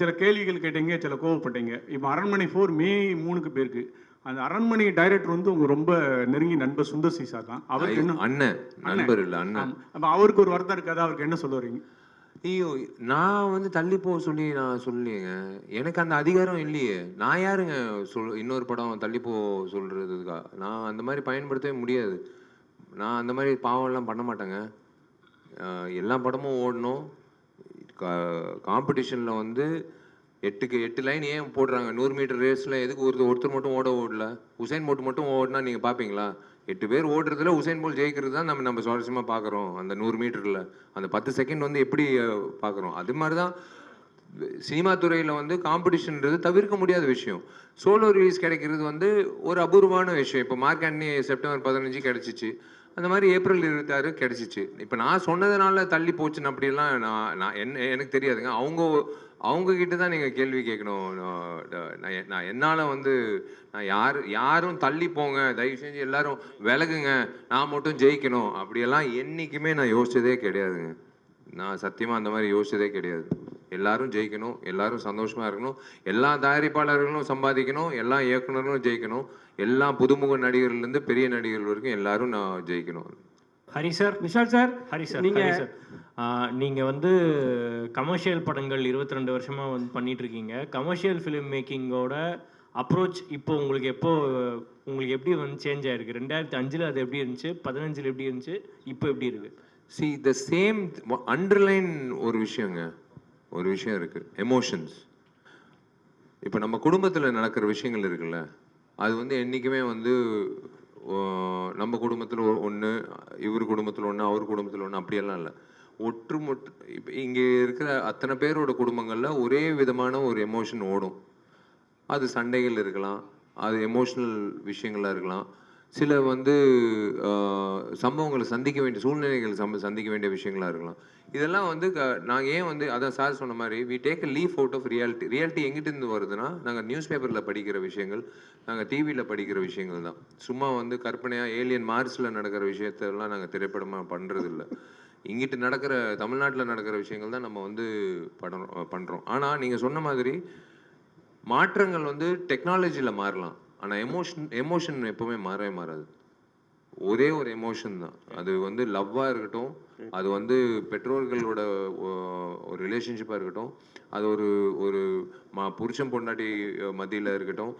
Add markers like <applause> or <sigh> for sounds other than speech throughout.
சில கேள்விகள் கேட்டீங்க சில கோவப்பட்டீங்க. இப்போ அரண்மனை ஃபோர் மே மூணுக்கு பேருக்கு அந்த அரண்மனை டைரக்டர் வந்து உங்க ரொம்ப நெருங்கி நண்பர் சுந்தர் சி சார் தான். அவருக்கு என்ன? அண்ணன் நண்பர் இல்ல அண்ணன். அப்போ அவருக்கு ஒரு வருத்தம் இருக்காது? அவருக்கு என்ன சொல்ல வரீங்க ஐயோ நான் வந்து தள்ளி போக சொல்லி நான் சொல்லலையேங்க. எனக்கு அந்த அதிகாரம் இல்லையே. நான் யாருங்க சொல் இன்னொரு படம் தள்ளி போ சொல்றதுக்கா? நான் அந்த மாதிரி பயன்படுத்தவே முடியாது. நான் அந்த மாதிரி பாவம்லாம் பண்ண மாட்டேங்க. எல்லா படமும் ஓடணும். காம்படிஷனில் வந்து எட்டுக்கு எட்டு லைன் ஏன் போடுறாங்க? நூறு மீட்டர் ரேஸில் எதுக்கு ஒருத்தர் ஒருத்தர் மட்டும் ஓட ஓடல? உசைன் போட்டு மட்டும் ஓடினா நீங்கள் பார்ப்பீங்களா எட்டு பேர் ஓடுறதுல உசைன் போல் ஜெயிக்கிறது தான் நம்ம நம்ம சுவாரஸ்யமாக பார்க்குறோம் அந்த நூறு மீட்டரில் அந்த பத்து செகண்ட் வந்து எப்படி பார்க்குறோம் அது மாதிரி தான் சினிமா துறையில் வந்து காம்படிஷன்ன்றது தவிர்க்க முடியாத விஷயம். சோலோ ரிலீஸ் கிடைக்கிறது வந்து ஒரு அபூர்வமான விஷயம். இப்போ மார்க் ஆண்டனி செப்டம்பர் பதினஞ்சு கிடச்சிச்சு. அந்த மாதிரி ஏப்ரல் இருபத்தாறு கிடச்சிச்சு. இப்போ நான் சொன்னதுனால தள்ளி போச்சுன்னு அப்படிலாம் நான் நான் என்ன எனக்கு தெரியாதுங்க. அவங்க அவங்க கிட்ட தான் நீங்கள் கேள்வி கேட்கணும். நான் நான் என்னால் வந்து நான் யார் யாரும் தள்ளி போங்க. தயவு செஞ்சு எல்லாரும் விலகுங்க. நான் மட்டும் ஜெயிக்கணும். அப்படியெல்லாம் என்றைக்குமே நான் யோசிச்சதே கிடையாதுங்க. நான் சத்தியமாக அந்த மாதிரி யோசிச்சதே கிடையாது. எல்லாரும் ஜெயிக்கணும். எல்லாரும் சந்தோஷமாக இருக்கணும். எல்லா தயாரிப்பாளர்களும் சம்பாதிக்கணும். எல்லா இயக்குனர்களும் ஜெயிக்கணும். எல்லா புதுமுக நடிகர்லேருந்து பெரிய நடிகர்கள் வரைக்கும் எல்லாரும் நான் ஜெயிக்கணும். Hari sir Vishal sir Hari sir நீங்க- ஹரி சார். ஆ, நீங்க வந்து கமர்ஷியல் படங்கள் 22 ரெண்டு வருஷமா வந்து பண்ணிட்டு இருக்கீங்க கமர்ஷியல் ஃபிலிம் மேக்கிங்கோட அப்ரோச் இப்போ உங்களுக்கு எப்போ உங்களுக்கு எப்படி வந்து சேஞ்ச் ஆயிருக்கு? ரெண்டாயிரத்தி அஞ்சுல அது எப்படி இருந்துச்சு? பதினஞ்சுல எப்படி இருந்துச்சு? இப்போ எப்படி இருக்கு? சி த சேம் அண்டர்லைன் ஒரு விஷயங்க. ஒரு விஷயம் இருக்கு. எமோஷன்ஸ் இப்போ நம்ம குடும்பத்தில் நடக்கிற விஷயங்கள் இருக்குல்ல? அது வந்து என்றைக்குமே வந்து நம்ம குடும்பத்தில் ஒன்று இவர் குடும்பத்தில் ஒன்று அவர் குடும்பத்தில் ஒன்று அப்படியெல்லாம் இல்லை. ஒற்றுமொட்டு இப்போ இங்கே இருக்கிற அத்தனை பேரோட குடும்பங்களில் ஒரே விதமான ஒரு எமோஷன் ஓடும். அது சண்டைகள் இருக்கலாம் அது எமோஷ்னல் விஷயங்களாக இருக்கலாம் சில வந்து சம்பவங்களை சந்திக்க வேண்டிய சூழ்நிலைகள் சம்ப சந்திக்க வேண்டிய விஷயங்களா இருக்கலாம். இதெல்லாம் வந்து நாங்கள் ஏன் வந்து அதான் சார் சொன்ன மாதிரி we take a leaf out of reality reality எங்கிட்டேருந்து வருதுன்னா நாங்கள் நியூஸ் பேப்பரில் படிக்கிற விஷயங்கள் நாங்கள் டிவியில் படிக்கிற விஷயங்கள் தான். சும்மா வந்து கற்பனையாக ஏலியன் மார்ஸில் நடக்கிற விஷயத்தெல்லாம் நாங்கள் திரைப்படமாக பண்ணுறதில்ல இங்கிட்டு நடக்கிற தமிழ்நாட்டில் நடக்கிற விஷயங்கள் தான் நம்ம வந்து படம் பண்ணுறோம் ஆனால் நீங்கள் சொன்ன மாதிரி மாற்றங்கள் வந்து டெக்னாலஜியில் மாறலாம். ஆனால் எமோஷன் எமோஷன் எப்போவுமே மாறவே மாறாது. ஒரே ஒரு எமோஷன் தான். அது வந்து லவ்வாக இருக்கட்டும் அது வந்து பெற்றோர்களோட ஒரு ரிலேஷன்ஷிப்பாக இருக்கட்டும் அது ஒரு ஒரு மா புருஷன் பொண்டாட்டி மத்தியில் இருக்கட்டும்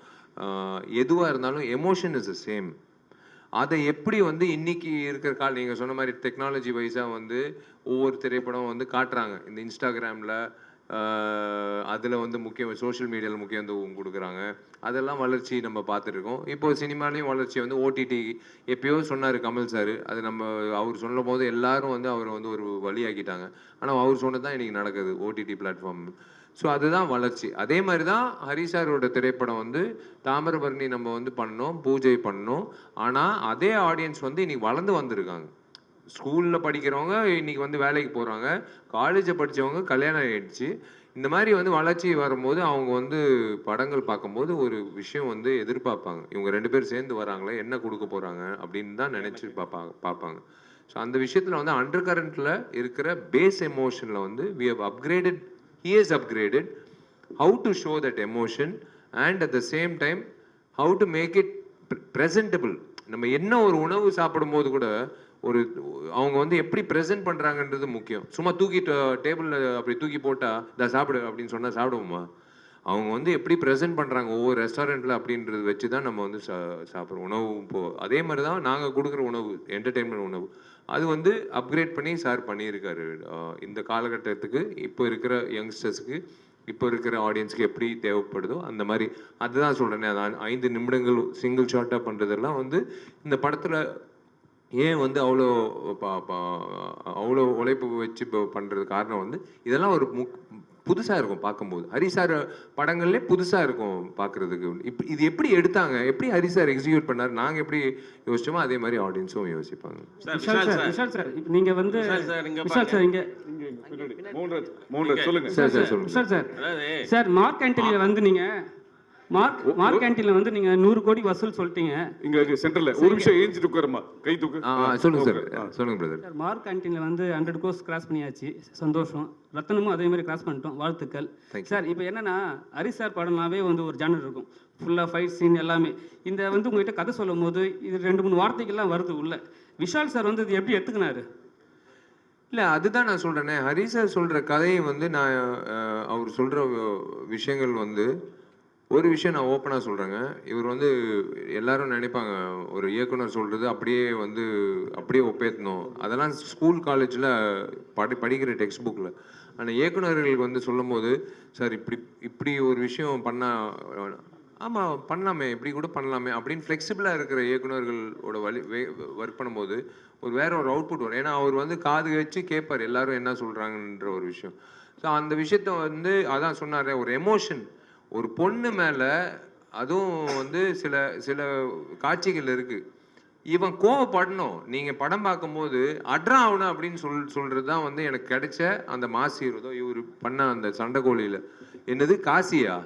எதுவாக இருந்தாலும் எமோஷன் இஸ் த சேம் அதை எப்படி வந்து இன்னைக்கு இருக்கிற கால் நீங்கள் சொன்ன மாதிரி டெக்னாலஜி வைஸாக வந்து ஒவ்வொரு திரைப்படம் வந்து காட்டுறாங்க. இந்த இன்ஸ்டாகிராமில் அதில் வந்து முக்கியம் சோஷியல் மீடியாவில் முக்கியத்துவம் கொடுக்குறாங்க. அதெல்லாம் வளர்ச்சி நம்ம பார்த்துருக்கோம் இப்போ சினிமாலையும் வளர்ச்சி வந்து ஓடிடி எப்பயோ சொன்னார் கமல் சார். அது நம்ம அவர் சொல்லும் போது எல்லாரும் வந்து அவரை வந்து ஒரு வழியாக்கிட்டாங்க. ஆனால் அவர் சொன்னது தான் இன்றைக்கி நடக்குது ஓடிடி பிளாட்ஃபார்ம் ஸோ அதுதான் வளர்ச்சி. அதே மாதிரி தான் ஹரிசாரோட திரைப்படம் வந்து தாமிரபரணி நம்ம வந்து பண்ணோம் பூஜை பண்ணோம். ஆனால் அதே ஆடியன்ஸ் வந்து இன்னைக்கு வளர்ந்து வந்திருக்காங்க. ஸ்கூலில் படிக்கிறவங்க இன்னைக்கு வந்து வேலைக்கு போகிறாங்க காலேஜை படித்தவங்க கல்யாணம் ஆயிடுச்சு. இந்த மாதிரி வந்து வளர்ச்சி வரும்போது அவங்க வந்து படங்கள் பார்க்கும்போது ஒரு விஷயம் வந்து எதிர்பார்ப்பாங்க. இவங்க ரெண்டு பேரும் சேர்ந்து வராங்களே என்ன கொடுக்க போகிறாங்க அப்படின்னு தான் நினச்சி பார்ப்பாங்க பார்ப்பாங்க. ஸோ அந்த விஷயத்தில் வந்து அண்டர் கரண்ட்டில் இருக்கிற பேஸ் எமோஷனில் வந்து we have upgraded he is upgraded how to show that emotion and at the same time how to make it pre- presentable நம்ம என்ன ஒரு உணவு சாப்பிடும்போது கூட ஒரு அவங்க வந்து எப்படி ப்ரெசென்ட் பண்ணுறாங்கன்றது முக்கியம். சும்மா தூக்கி டேபிளில் அப்படி தூக்கி போட்டால் இதை சாப்பிடு அப்படின்னு சொன்னால் சாப்பிடுவோமா? அவங்க வந்து எப்படி ப்ரெசென்ட் பண்ணுறாங்க ஒவ்வொரு ரெஸ்டாரண்ட்டில் அப்படின்றது வச்சு தான் நம்ம வந்து சா சாப்பிட்றோம். உணவு இப்போ அதே மாதிரி தான் நாங்கள் கொடுக்குற உணவு என்டர்டெயின்மெண்ட் உணவு. அது வந்து அப்கிரேட் பண்ணி சார் பண்ணியிருக்காரு. இந்த காலகட்டத்துக்கு இப்போ இருக்கிற யங்ஸ்டர்ஸுக்கு இப்போ இருக்கிற ஆடியன்ஸ்க்கு எப்படி தேவைப்படுதோ அந்த மாதிரி. அதுதான் சொல்கிறேனே அதான் ஐந்து நிமிடங்கள் சிங்கிள் ஷார்ட்டாக பண்ணுறதெல்லாம் வந்து இந்த படத்தில் ஏன் வந்து அவ்வளோ அவ்வளோ உழைப்பு வச்சு இப்போ பண்ணுறது காரணம் வந்து இதெல்லாம் ஒரு முக் புதுசாக இருக்கும் பார்க்கும்போது. ஹரி சார் படங்கள்லே புதுசாக இருக்கும் பார்க்குறதுக்கு. இப்போ இது எப்படி எடுத்தாங்க? எப்படி ஹரி சார் எக்ஸிக்யூட் பண்ணார்? நாங்கள் எப்படி யோசிச்சோமோ அதே மாதிரி ஆடியன்ஸும் யோசிப்பாங்க. Sir Vishal sir sir. Sir இப்ப நீங்க வந்து விஷால் சார், இங்க சார் இங்க. மூன்று மூன்று சொல்லுங்க. சார் சார் சொல்லுங்கள் சார் அதாவது சார் மார்க் ஆண்டனியில வந்து நீங்க மார்க் மார்க் கேண்டீன்ல வந்து நீங்க நூறு கோடி வசூல் சொல்லிட்டீங்க. இங்க சென்டர்ல ஒரு நிமிஷம் ஏஞ்சிட்டு உட்காருமா கை தூக்கு. சொல்லுங்க சார். சொல்லுங்க பிரதர் சார் மார்க் கேண்டீன்ல வந்து ஹண்ட்ரட் கோர்ஸ் கிராஸ் பண்ணியாச்சு. சந்தோஷம். ரத்தனமும் அதே மாதிரி கிராஸ் பண்ணிட்டோம். வாழ்த்துக்கள். சார் இப்போ என்னன்னா ஹரிஷ் சார் படம்னாவே வந்து ஒரு ஜானர் இருக்கும். ஃபுல்லாக ஃபைட் சீன் எல்லாமே. இந்த வந்து உங்ககிட்ட கதை சொல்லும் போது இது ரெண்டு மூணு வார்த்தைகள்லாம் வருது உள்ள. விஷால் சார் வந்து இது எப்படி எடுத்துக்கினாரு? இல்லை அதுதான் நான் சொல்கிறேனே ஹரி சார் சொல்கிற கதையை வந்து நான் அவர் சொல்கிற விஷயங்கள் வந்து ஒரு விஷயம் நான் ஓப்பனாக சொல்கிறேங்க இவர் வந்து எல்லாரும் நினைப்பாங்க ஒரு இயக்குனர் சொல்கிறது அப்படியே வந்து அப்படியே ஒப்பேற்றணும் அதெல்லாம் ஸ்கூல் காலேஜில் படி படிக்கிற டெக்ஸ்ட் புக்கில் ஆனால் இயக்குநர்களுக்கு வந்து சொல்லும்போது சார் இப்படி இப்படி ஒரு விஷயம் பண்ணால் ஆமாம் பண்ணலாமே இப்படி கூட பண்ணலாமே. அப்படின்னு ஃப்ளெக்சிபிளாக இருக்கிற இயக்குனர்களோட வழி ஒர்க் பண்ணும்போது ஒரு வேற ஒரு அவுட்புட் வரும். ஏன்னா அவர் வந்து காது வச்சு கேட்பார் எல்லாரும் என்ன சொல்கிறாங்கன்ற ஒரு விஷயம். ஸோ அந்த விஷயத்த வந்து அதான் சொன்னார் ஒரு எமோஷன் ஒரு பொண்ணு மேலே அதுவும் வந்து சில சில காட்சிகள் இருக்குது இவன் கோவப்படணும். நீங்கள் படம் பார்க்கும்போது அட்ரா ஆகணும் அப்படின்னு சொல் சொல்கிறது தான் வந்து எனக்கு கிடைச்ச அந்த மாசி இருதோ இவர் பண்ண அந்த சண்டைக்கோழியில் என்னது காசியா?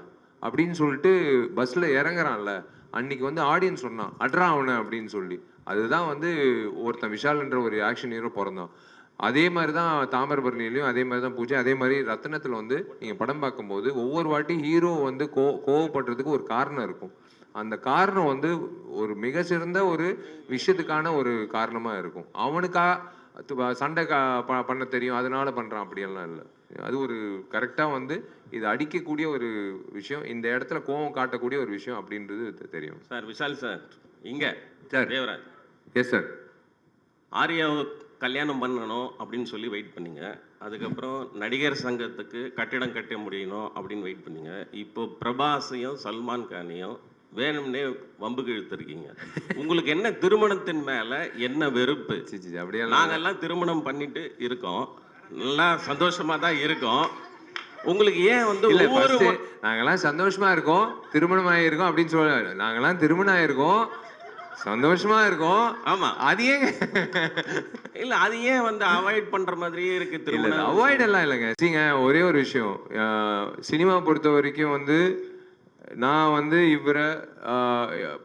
அப்படின்னு சொல்லிட்டு பஸ்ஸில் இறங்குறான்ல. அன்னைக்கு வந்து ஆடியன்ஸ் சொன்னான் அட்ரா ஆகணும் அப்படின்னு சொல்லி. அதுதான் வந்து ஒருத்தன் விஷால்ன்ற ஒரு ஆக்ஷன் ஹீரோ பிறந்தான். அதே மாதிரி தான் தாமிரபரணிலையும் அதே மாதிரி தான் பூஜை. அதே மாதிரி ரத்னத்தில் வந்து நீங்கள் படம் பார்க்கும்போது ஒவ்வொரு வாட்டி ஹீரோ வந்து கோ கோவப்படுறதுக்கு ஒரு காரணம் இருக்கும். அந்த காரணம் வந்து ஒரு மிக சிறந்த ஒரு விஷயத்துக்கான ஒரு காரணமாக இருக்கும். அவனுக்கா சண்டை கா ப- பண்ண தெரியும். அதனால பண்ணுறான் அப்படியெல்லாம் இல்லை. அது ஒரு கரெக்டாக வந்து இது அடிக்கக்கூடிய ஒரு விஷயம். இந்த இடத்துல கோவம் காட்டக்கூடிய ஒரு விஷயம் அப்படின்றது தெரியும். Sir Vishal sir. இங்க. சார். தேவராஜ். எஸ் சார் ஆர்யாவை கல்யாணம் பண்ணணும் அப்படின்னு சொல்லி வெயிட் பண்ணீங்க. அதுக்கப்புறம் நடிகர் சங்கத்துக்கு கட்டிடம் கட்ட முடியணும் அப்படின்னு வெயிட் பண்ணீங்க. இப்போ பிரபாஸையும் சல்மான் கானையும் வேணும்னே வம்புக்கு இழுத்துருக்கீங்க. உங்களுக்கு என்ன திருமணத்தின் மேல என்ன வெறுப்பு? அப்படியெல்லாம் நாங்கெல்லாம் திருமணம் பண்ணிட்டு இருக்கோம். நல்லா சந்தோஷமா தான் இருக்கோம். உங்களுக்கு ஏன் வந்து ஒவ்வொரு நாங்கெல்லாம் சந்தோஷமா இருக்கோம். திருமணம் ஆயிருக்கோம் அப்படின்னு சொல்ல நாங்கெல்லாம் திருமணம் ஆயிருக்கோம். சந்தோஷமா இருக்கோம் ஆமா. அது ஏங்க? இல்ல அது ஏன் வந்து அவாய்ட் பண்ற மாதிரியே இருக்கு இல்ல திருமணம்? அவாய்ட் எல்லாம் இல்லைங்க. சரிங்க ஒரே ஒரு விஷயம். சினிமா பொறுத்த வரைக்கும் வந்து நான் வந்து இவரை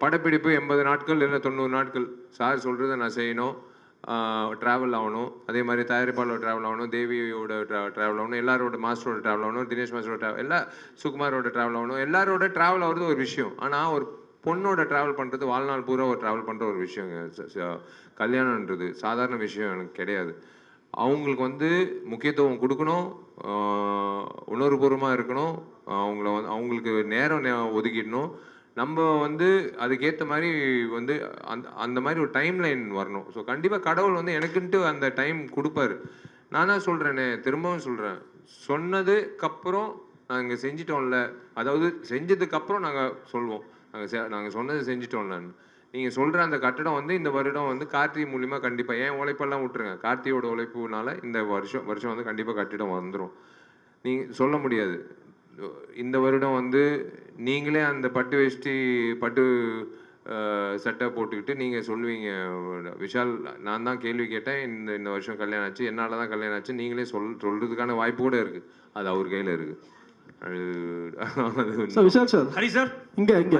படப்பிடிப்பு எண்பது நாட்கள் இல்லை தொண்ணூறு நாட்கள். சார் சொல்கிறத நான் செய்யணும். ட்ராவல் ஆகணும். அதே மாதிரி தயாரிப்பாளர் ட்ராவல் ஆகணும் தேவியோட ட்ராவல் ஆகணும் எல்லாரோட மாஸ்டரோட ட்ராவல் ஆகணும் தினேஷ் மாஸ்டரோட ட்ராவல் எல்லா சுகுமாரோட ட்ராவல் ஆகணும் எல்லாரோட ட்ராவல் ஆகிறது ஒரு விஷயம். ஆனால் ஒரு பொண்ணோட ட்ராவல் பண்ணுறது வாழ்நாள் பூரா ஒரு ட்ராவல் பண்ணுற ஒரு விஷயங்க. கல்யாணன்றது சாதாரண விஷயம் எனக்கு கிடையாது. அவங்களுக்கு வந்து முக்கியத்துவம் கொடுக்கணும் உணர்வுபூர்வமாக இருக்கணும் அவங்கள வந்து அவங்களுக்கு நேரம் ஒதுக்கிடணும். நம்ம வந்து அதுக்கேற்ற மாதிரி வந்து அந்த அந்த மாதிரி ஒரு டைம் லைன் வரணும். ஸோ கண்டிப்பாக கடவுள் வந்து எனக்குன்ட்டு அந்த டைம் கொடுப்பாரு. நான் தான் சொல்கிறேனே திரும்பவும் சொல்கிறேன் சொன்னதுக்கப்புறம் நாங்கள் செஞ்சிட்டோம்ல. அதாவது செஞ்சதுக்கப்புறம் நாங்கள் சொல்வோம். நாங்கள் நாங்கள் சொன்னது செஞ்சிட்டோம்லன்னு நீங்கள் சொல்கிற அந்த கட்டடம் வந்து இந்த வருடம் வந்து கார்த்தி மூலிமா கண்டிப்பாக ஏன் உழைப்பெல்லாம் விட்டுருங்க? கார்த்தியோட உழைப்புனால இந்த வருஷம் வருஷம் வந்து கண்டிப்பாக கட்டிடம் வந்துடும் நீங்கள் சொல்ல முடியாது. இந்த வருடம் வந்து நீங்களே அந்த பட்டு வேஷ்டி பட்டு சட்டை போட்டுக்கிட்டு நீங்கள் சொல்லுவீங்க. விஷால் நான் தான் கேள்வி கேட்டேன் இந்த இந்த வருஷம் கல்யாணம் ஆச்சு என்னால் தான் கல்யாணம் ஆச்சு நீங்களே சொல் சொல்கிறதுக்கான வாய்ப்பு கூட இருக்குது அது அவர் கையில் இருக்குது விஷால் சார். ஹரி சார். இங்க இங்க.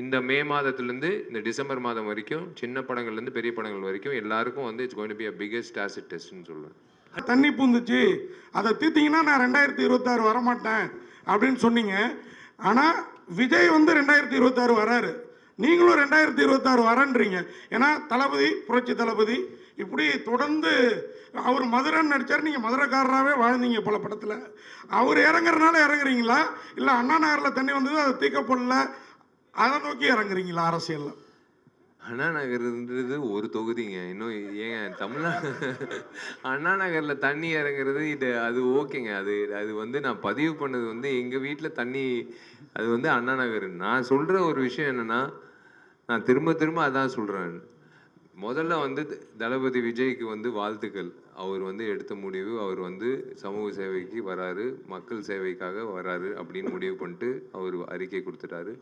இந்த மே மாதத்துலேருந்து இந்த டிசம்பர் மாதம் வரைக்கும் சின்ன படங்கள்லேருந்து பெரிய படங்கள் வரைக்கும் எல்லாருக்கும் வந்து it's going be a biggest acid டெஸ்ட்னு சொல்லுவேன். தண்ணி பூந்துச்சு. அதை தீர்த்திங்கன்னா நான் ரெண்டாயிரத்தி இருபத்தாறு வரமாட்டேன் அப்படின்னு சொன்னீங்க. ஆனால் விஜய் வந்து ரெண்டாயிரத்தி இருபத்தாறு வராரு. நீங்களும் ரெண்டாயிரத்தி இருபத்தாறு வரன்றீங்க. ஏன்னா தளபதி புரட்சி தளபதி இப்படி தொடர்ந்து அவர் மதுரைன்னு நடித்தார் நீங்கள் மதுரைக்காரராகவே வாழ்ந்தீங்க பல படத்தில். அவர் இறங்குறனால இறங்குறீங்களா? இல்லை அண்ணா நகரில் தண்ணி வந்தது அதை தீக்கப்படல? அதை நோக்கி இறங்குறீங்களா அரசியலில்? அண்ணா ஒரு தொகுதிங்க. இன்னும் ஏங்க தமிழ்நா அண்ணாநகரில் தண்ணி இறங்குறது இது அது ஓகேங்க. அது அது வந்து நான் பதிவு பண்ணது வந்து எங்கள் வீட்டில் தண்ணி அது வந்து அண்ணா நகர். நான் சொல்கிற ஒரு விஷயம் என்னன்னா நான் திரும்ப திரும்ப அதான் சொல்கிறேன் முதல்ல வந்து த- தளபதி விஜய்க்கு வந்து வாழ்த்துக்கள். அவர் வந்து எடுத்த முடிவு அவர் வந்து சமூக சேவைக்கு வராரு மக்கள் சேவைக்காக வராரு அப்படின்னு முடிவு பண்ணிட்டு அவர் அறிக்கை கொடுத்துட்டாரு.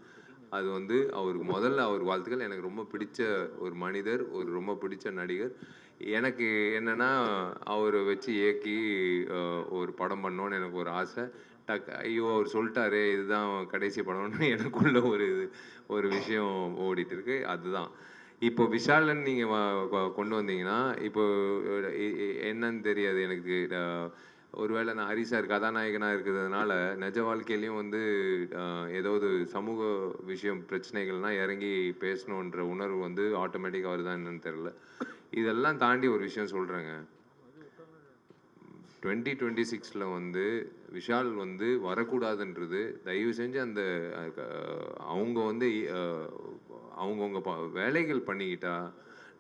அது வந்து அவருக்கு முதல்ல அவர் வாழ்த்துக்கள். எனக்கு ரொம்ப பிடிச்ச ஒரு மனிதர் ஒரு ரொம்ப பிடிச்ச நடிகர். எனக்கு என்னென்னா அவரை வச்சு இயக்கி ஒரு படம் பண்ணோன்னு எனக்கு ஒரு ஆசை. டக் ஐயோ அவர் சொல்லிட்டாரே இதுதான் கடைசி படம்னு <laughs> எனக்குள்ள ஒரு இது ஒரு விஷயம் ஓடிட்டு இருக்கு அதுதான். இப்போ விஷாலன் நீங்கள் கொண்டு வந்தீங்கன்னா இப்போ என்னன்னு தெரியாது எனக்கு ஒருவேளை நான் ஹரிசார் கதாநாயகனாக இருக்கிறதுனால நிஜ வாழ்க்கையிலையும் வந்து ஏதாவது சமூக விஷயம் பிரச்சனைகள்னால் இறங்கி பேசணுன்ற உணர்வு வந்து ஆட்டோமேட்டிக்காக வருதா என்னன்னு தெரில இதெல்லாம் தாண்டி ஒரு விஷயம் சொல்கிறேங்க டுவெண்ட்டி டுவெண்ட்டி சிக்ஸில் வந்து விஷால் வந்து வரக்கூடாதுன்றது தயவு செஞ்சு அந்த அவங்க வந்து அவங்கவுங்க ப வேலைகள் பண்ணிக்கிட்டா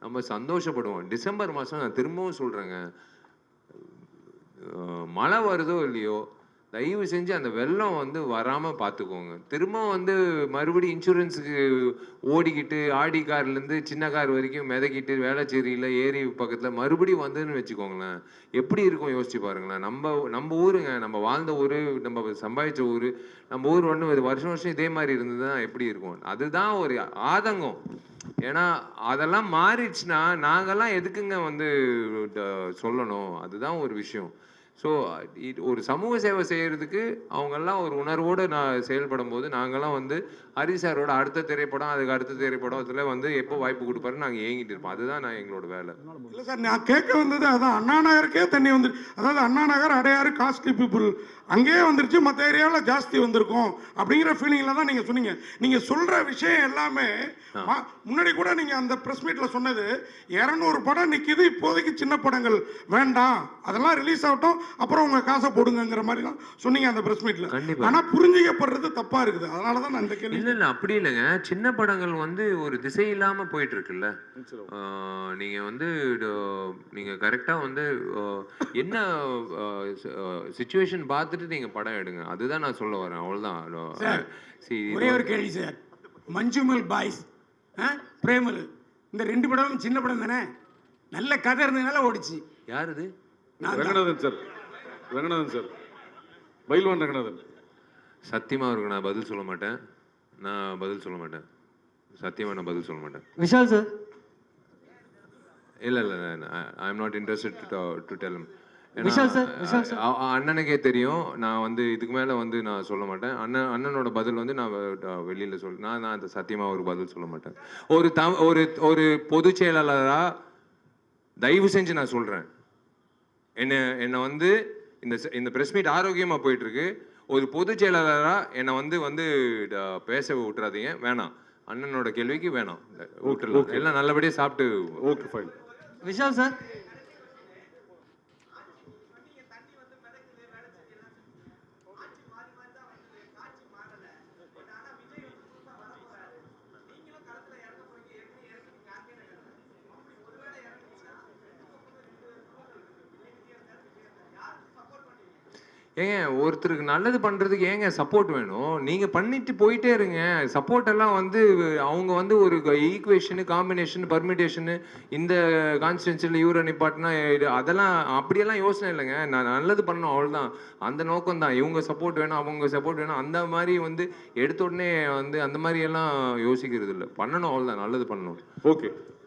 நம்ம சந்தோஷப்படுவோம். டிசம்பர் மாதம் நான் திரும்பவும் சொல்கிறேங்க மழை வருதோ இல்லையோ தயவு செஞ்சு அந்த வெள்ளம் வந்து வராமல் பார்த்துக்கோங்க திரும்ப வந்து மறுபடியும் இன்சூரன்ஸுக்கு ஓடிக்கிட்டு ஆடி கார்லேருந்து சின்ன கார் வரைக்கும் மிதக்கிட்டு வேளச்சேரியில் ஏரி பக்கத்தில் மறுபடியும் வந்துன்னு வச்சுக்கோங்களேன். எப்படி இருக்கும் யோசிச்சு பாருங்களேன். நம்ம நம்ம ஊருங்க நம்ம வாழ்ந்த ஊர் நம்ம சம்பாதிச்ச ஊர் நம்ம ஊர் ஒன்று வருஷம் வருஷம் இதே மாதிரி இருந்ததுன்னா எப்படி இருக்கும்? அதுதான் ஒரு ஆதங்கம். ஏன்னா அதெல்லாம் மாறிடுச்சுன்னா நாங்கள்லாம் எதுக்குங்க வந்து சொல்லணும்? அதுதான் ஒரு விஷயம். ஸோ ஒரு சமூக சேவை செய்கிறதுக்கு அவங்கெல்லாம் ஒரு உணர்வோடு நான் செயல்படும் போது நாங்கள்லாம் வந்து ஹரி சாரோட அடுத்த திரைப்படம் அதுக்கு அடுத்த திரைப்படம் அதில் வந்து எப்போ வாய்ப்பு கொடுப்பாருன்னு நாங்கள் ஏங்கிட்டு இருப்போம். அதுதான் நான் எங்களோட வேலை. இல்லை சார் நான் கேட்க வந்தது அதான். அண்ணா நகருக்கே தண்ணி வந்து அதாவது அண்ணா நகர் அடையாறு காஸ்ட்லி பீப்புள் அங்கேயே வந்துருச்சு மற்ற ஏரியாவில் ஜாஸ்தி வந்திருக்கும் அப்படிங்கிற ஃபீலிங்கில் தான் நீங்கள் சொன்னீங்க. நீங்கள் சொல்கிற விஷயம் எல்லாமே முன்னாடி கூட நீங்கள் அந்த ப்ரெஸ் மீட்டில் சொன்னது இரநூறு படம் நிற்கிது இப்போதைக்கு சின்ன படங்கள். வேண்டாம் அதெல்லாம் ரிலீஸ் ஆகட்டும் அப்புறம் உங்கள் காசை போடுங்கங்கிற மாதிரி தான் சொன்னீங்க அந்த ப்ரெஸ் மீட்டில். ஆனால் புரிஞ்சிக்கப்படுறது தப்பாக இருக்குது. அதனால தான் நான் இந்த கேள்வி இல்ல இல்ல அப்படி இல்லைங்க. சின்ன படங்கள் வந்து ஒரு திசை இல்லாம போயிட்டு இருக்குல்ல ஆஹ் நீங்க வந்து இது- நீங்க கரெக்டா வந்து என்ன சுச்சுவேஷன் பார்த்துட்டு நீங்க படம் எடுங்க. அதுதான் நான் சொல்ல வரேன். அவ்வளவுதான். சார், See, இது ஒரே ஒரு கேள்வி சார். மஞ்சுமல் பாய்ஸ் பிரேமல். இந்த ரெண்டு படமும் சின்ன படம் தானே? நல்ல கதை இருந்ததுனால ஓடிச்சு. யார் இது ரங்கநாதன் சார். ரங்கநாதன் சார். பைல்வான் ரங்கநாதன். சத்தியமா அவருக்கு நான் பதில் சொல்ல மாட்டேன். நான் பதில் சொல்ல மாட்டேன். சத்தியமா நான் பதில் சொல்ல மாட்டேன். விஷால் சார் இல்ல இல்ல I am not interested to tell. அண்ணனுக்கே தெரியும். நான் வந்து இதுக்கு மேல வந்து நான் சொல்ல மாட்டேன். அண்ணன் அண்ணனோட பதில் வந்து நான் வெளியில சொல் நான் நான் அந்த சத்தியமா ஒரு பதில் சொல்ல மாட்டேன். ஒரு த ஒரு ஒரு பொதுச் செயலாளரா தயவு செஞ்சு நான் சொல்றேன். என்ன என்னை வந்து இந்த இந்த பிரஸ் மீட் ஆரோக்கியமா போயிட்டு இருக்கு. ஒரு பொதுச் செயலாளரா என்னை வந்து வந்து பேச விட்டுறாதீங்க. வேணாம். அண்ணனோட கேள்விக்கு வேணாம். விட்டுறலாம் எல்லாம் நல்லபடியா சாப்பிட்டு ஓகே ஃபைன். விஷால் சார்? ஏங்க ஒருத்தருக்கு நல்லது பண்ணுறதுக்கு ஏங்க சப்போர்ட் வேணும்? நீங்கள் பண்ணிட்டு போயிட்டே இருங்க. சப்போர்ட் எல்லாம் வந்து அவங்க வந்து ஒரு ஈக்குவேஷனு காம்பினேஷன் பர்மிடேஷனு இந்த கான்ஸ்டன்சியில் யூரோ நிப்பாட்டினா இது அதெல்லாம் அப்படியெல்லாம் யோசனை இல்லைங்க. நான் நல்லது பண்ணணும் அவ்வளோதான் அந்த நோக்கம் தான் இவங்க சப்போர்ட் வேணும் அவங்க சப்போர்ட் வேணும் அந்த மாதிரி வந்து எடுத்த உடனே வந்து அந்த மாதிரி எல்லாம் யோசிக்கிறது இல்லை பண்ணணும் அவ்வளோதான் நல்லது பண்ணணும். ஓகே